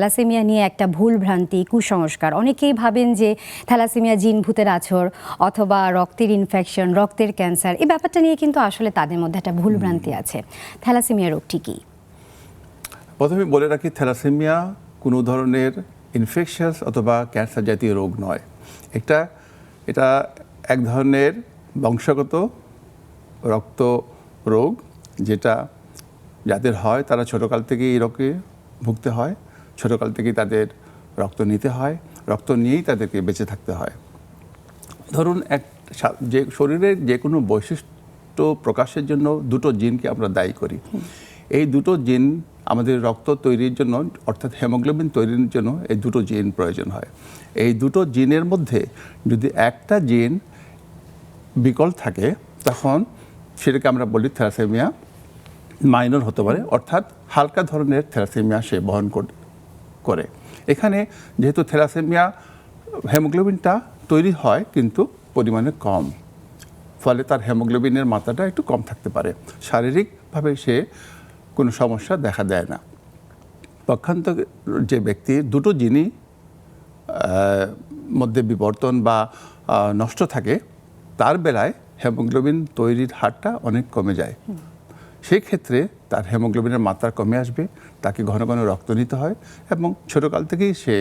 Thalassaemia নিয়ে একটা ভুল ভ্রান্তি কুসংস্কার। অনেকেই ভাবেন যে থ্যালাসেমিয়া জিন ভূতের আছর অথবা রক্তের ইনফেকশন রক্তের ক্যান্সার এই ব্যাপারটা নিয়ে কিন্তু আসলে তাদের মধ্যে একটা ভুল ভ্রান্তি আছে। থ্যালাসেমিয়া রোগটি কি? প্রথমে বলে রাখি থ্যালাসেমিয়া কোনো ধরনের ইনফেকশাস অথবা ক্যান্সার জাতীয় রোগ নয়। এটা এটা এক ধরনের বংশগত রক্ত রোগ যেটা যাদের হয় তারা ছোটোকাল থেকেই এই রোগে ভুগতে হয়। ছোটোকাল থেকেই তাদের রক্ত নিতে হয়, রক্ত নিয়েই তাদেরকে বেঁচে থাকতে হয়। ধরুন এক যে শরীরের যে কোনো বৈশিষ্ট্য প্রকাশের জন্য দুটো জিনকে আমরা দায়ী করি। এই দুটো জিন আমাদের রক্ত তৈরির জন্য, অর্থাৎ হেমোগ্লোবিন তৈরির জন্য এই দুটো জিন প্রয়োজন হয়। এই দুটো জিনের মধ্যে যদি একটা জিন বিকল থাকে, তখন সেটাকে আমরা বলি থ্যালাসেমিয়া মাইনর হতে পারে, অর্থাৎ হালকা ধরনের থ্যালাসেমিয়া সে বহন কর- এখানে যেহেতু থ্যালাসেমিয়া হেমোগ্লোবিনটা তৈরি হয় কিন্তু পরিমাণে কম। ফলে তার হেমোগ্লোবিনের মাত্রাটা একটু কম থাকতে পারে। শারীরিকভাবে সে কোনো সমস্যা দেখা দেয় না। পক্ষান্ত যে ব্যক্তি দুটো আহ, মধ্যে বিবর্তন বা নষ্ট থাকে তার বেলায় হেমোগ্লোবিন তৈরির হারটা অনেক কমে যায়। সেই ক্ষেত্রে তার হেমোগ্লোবিনের মাত্রা কমে আসবে, তাকে ঘন ঘন রক্ত নিতে হয় এবং ছোটোকাল থেকেই সে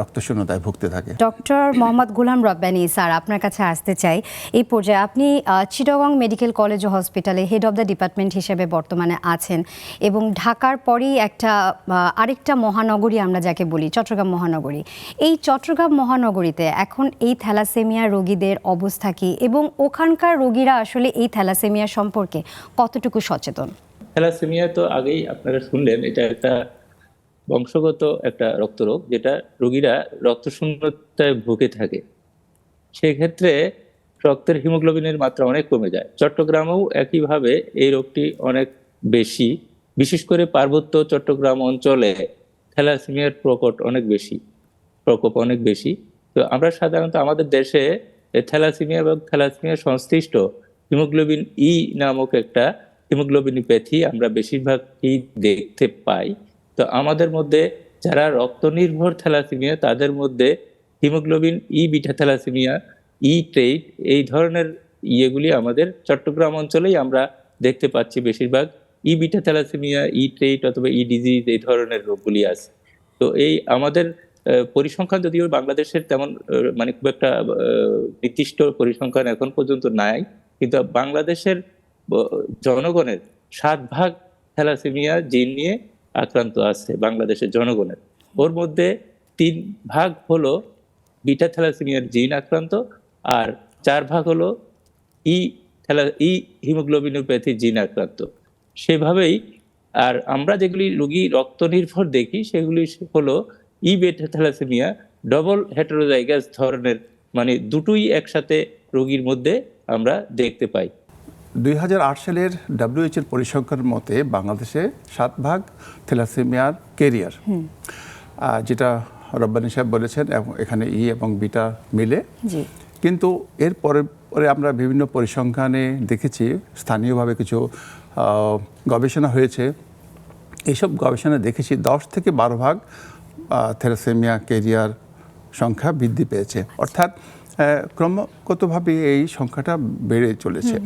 রক্তশূন্যতায় ভুগতে থাকে। ডক্টর মোহাম্মদ গুলাম রব্বানি স্যার আপনার কাছে আসতে চাই। এই পর্যায়ে আপনি চিটাগং মেডিকেল কলেজ ও হসপিটালে হেড অফ দ্য ডিপার্টমেন্ট হিসেবে বর্তমানে আছেন এবং ঢাকার পরেই একটা আরেকটা মহানগরী আমরা যাকে বলি চট্টগ্রাম মহানগরী। এই চট্টগ্রাম মহানগরীতে এখন এই থ্যালাসেমিয়া রোগীদের অবস্থা কী এবং ওখানকার রোগীরা আসলে এই থ্যালাসেমিয়া সম্পর্কে কতটুকু সচেতন? থ্যালাসেমিয়া তো আগেই আপনারা শুনলেন এটা একটা বংশগত একটা রক্তরোগ, যেটা রোগীরা রক্তশূন্যতায় ভুগে থাকে। সেক্ষেত্রে রক্তের হিমোগ্লোবিনের মাত্রা অনেক কমে যায়। চট্টগ্রামেও একইভাবে এই রোগটি অনেক বেশি। বিশেষ করে পার্বত্য চট্টগ্রাম অঞ্চলে থ্যালাসেমিয়ার প্রকট অনেক বেশি, প্রকোপ অনেক বেশি। তো আমরা সাধারণত আমাদের দেশে থ্যালাসেমিয়া এবং থ্যালাসেমিয়া সংশ্লিষ্ট হিমোগ্লোবিন ই নামক একটা হিমোগ্লোবিনিপ্যাথি আমরা বেশিরভাগই দেখতে পাই। তো আমাদের মধ্যে যারা রক্ত নির্ভর থ্যালাসেমিয়া, তাদের মধ্যে haemoglobin E beta thalassaemia E trait এই ধরনের ইয়েগুলি আমাদের চট্টগ্রাম অঞ্চলেই আমরা দেখতে পাচ্ছি বেশিরভাগ। E beta thalassaemia E trait অথবা ই ডিজিজ এই ধরনের রোগগুলি আছে। তো এই আমাদের পরিসংখ্যান যদিও বাংলাদেশের তেমন মানে খুব একটা নির্দিষ্ট পরিসংখ্যান এখন পর্যন্ত নাই, কিন্তু বাংলাদেশের জনগণের সাত ভাগ থ্যালাসেমিয়া জিন নিয়ে আক্রান্ত আছে বাংলাদেশের জনগণের। ওর মধ্যে তিন ভাগ হলো বিটা থ্যালাসেমিয়ার জিন আক্রান্ত আর চার ভাগ হলো ই থ্যালা, ই হিমোগ্লোবিনোপ্যাথি জিন আক্রান্ত। সেভাবেই আর আমরা যেগুলি রোগী রক্ত নির্ভর দেখি, সেগুলি হলো ই বেটা থ্যালাসেমিয়া, ডবল হেটারোজাইগাস ধরনের মানে দুটোই একসাথে রোগীর মধ্যে আমরা দেখতে পাই। দুই হাজার আট সালের ডাব্লিউএইচ এর পরিসংখ্যান মতে বাংলাদেশে সাত ভাগ থ্যালাসেমিয়ার কেরিয়ার যেটা রব্বানি সাহেব বলেছেন এবং এখানে ই এবং বিটা মিলে। জি। কিন্তু এর পরে পরে আমরা বিভিন্ন পরিসংখ্যানে দেখেছি স্থানীয়ভাবে কিছু গবেষণা হয়েছে। এইসব গবেষণা দেখেছি দশ থেকে বারো ভাগ আহ, থ্যালাসেমিয়া কেরিয়ার সংখ্যা বৃদ্ধি পেয়েছে। অর্থাৎ ক্রমাগতভাবে এই সংখ্যাটা বেড়ে চলেছে।